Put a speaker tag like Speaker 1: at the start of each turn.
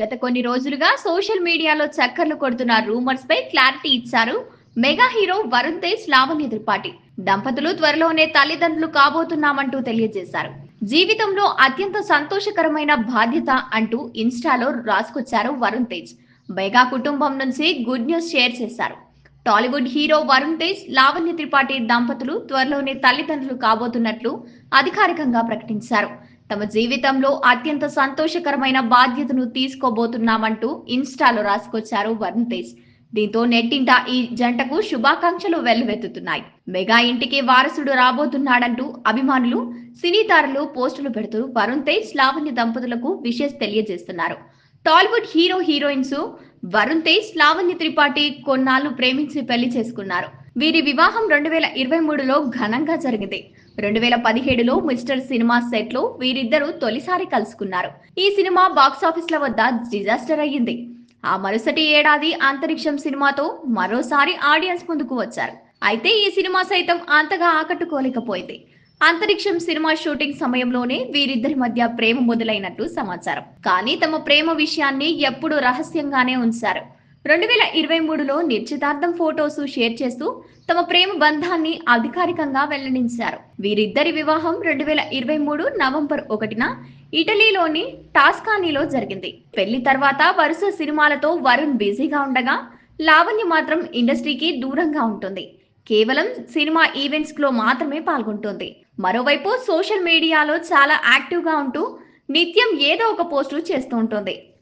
Speaker 1: గత కొన్ని రోజులుగా సోషల్ మీడియాలో చక్కర్లు కొడుతున్న రూమర్స్ పై క్లారిటీ ఇచ్చారు మెగా హీరో వరుణ్ తేజ్ లావణ్య త్రిపాఠి. దంపతులు త్వరలోనే తల్లిదండ్రులు కాబోతున్నామంటూ తెలియజేశారు. జీవితంలో అత్యంత సంతోషకరమైన బాధ్యత అంటూ ఇన్స్టాలో రాసుకొచ్చారు వరుణ్ తేజ్. మెగా కుటుంబం నుంచి గుడ్ న్యూస్ షేర్ చేశారు. టాలీవుడ్ హీరో వరుణ్ తేజ్ లావణ్య త్రిపాఠి దంపతులు త్వరలోనే తల్లిదండ్రులు కాబోతున్నట్లు అధికారికంగా ప్రకటించారు. తమ జీవితంలో అత్యంత సంతోషకరమైన బాధ్యతను తీసుకోబోతున్నామంటూ ఇన్స్టాలో రాసుకొచ్చారు వరుణ్ తేజ్. దీంతో నెట్టింట ఈ జంటకు శుభాకాంక్షలు వెల్లువెత్తుతున్నాయి. మెగా ఇంటికి వారసుడు రాబోతున్నాడంటూ అభిమానులు సినీతారులు పోస్టులు పెడుతూ వరుణ్ తేజ్ లావణ్య దంపతులకు విషెస్ తెలియజేస్తున్నారు. టాలీవుడ్ హీరో హీరోయిన్స్ వరుణ్ తేజ్ లావణ్య త్రిపాఠి కొన్నాళ్ళు ప్రేమించి పెళ్ళి చేసుకున్నారు. వీరి వివాహం రెండు వేల ఇరవై మూడులో ఘనంగా జరిగింది. రెండు వేల పదిహేడులో మిస్టర్ సినిమా సెట్లో వీరిద్దరూ తొలిసారి కలుసుకున్నారు. ఈ సినిమా బాక్సాఫీస్ల వద్ద డిజాస్టర్ అయ్యింది. ఆ మరుసటి ఏడాది అంతరిక్షం సినిమాతో మరోసారి ఆడియన్స్ ముందుకు వచ్చారు. అయితే ఈ సినిమా సైతం అంతగా ఆకట్టుకోలేకపోయింది. అంతరిక్షం సినిమా షూటింగ్ సమయంలోనే వీరిద్దరి మధ్య ప్రేమ మొదలైనట్టు సమాచారం. కానీ తమ ప్రేమ విషయాన్ని ఎప్పుడూ రహస్యంగానే ఉంచారు. రెండు వేల ఇరవై మూడులో నిశ్చితార్థం ఫోటోస్ షేర్ చేస్తూ తమ ప్రేమ బంధాన్ని అధికారికంగా వెల్లడించారు. వీరిద్దరి వివాహం రెండు వేల ఇరవై మూడు నవంబర్ ఒకటిన ఇటలీలోని టాస్కానీలో జరిగింది. పెళ్ళి తర్వాత వరుస సినిమాలతో వరుణ్ బిజీగా ఉండగా లావణ్య మాత్రం ఇండస్ట్రీకి దూరంగా ఉంటుంది. కేవలం సినిమా ఈవెంట్స్లో మాత్రమే పాల్గొంటుంది. మరోవైపు సోషల్ మీడియాలో చాలా యాక్టివ్గా ఉంటూ నిత్యం ఏదో ఒక పోస్టు చేస్తూ ఉంటుంది.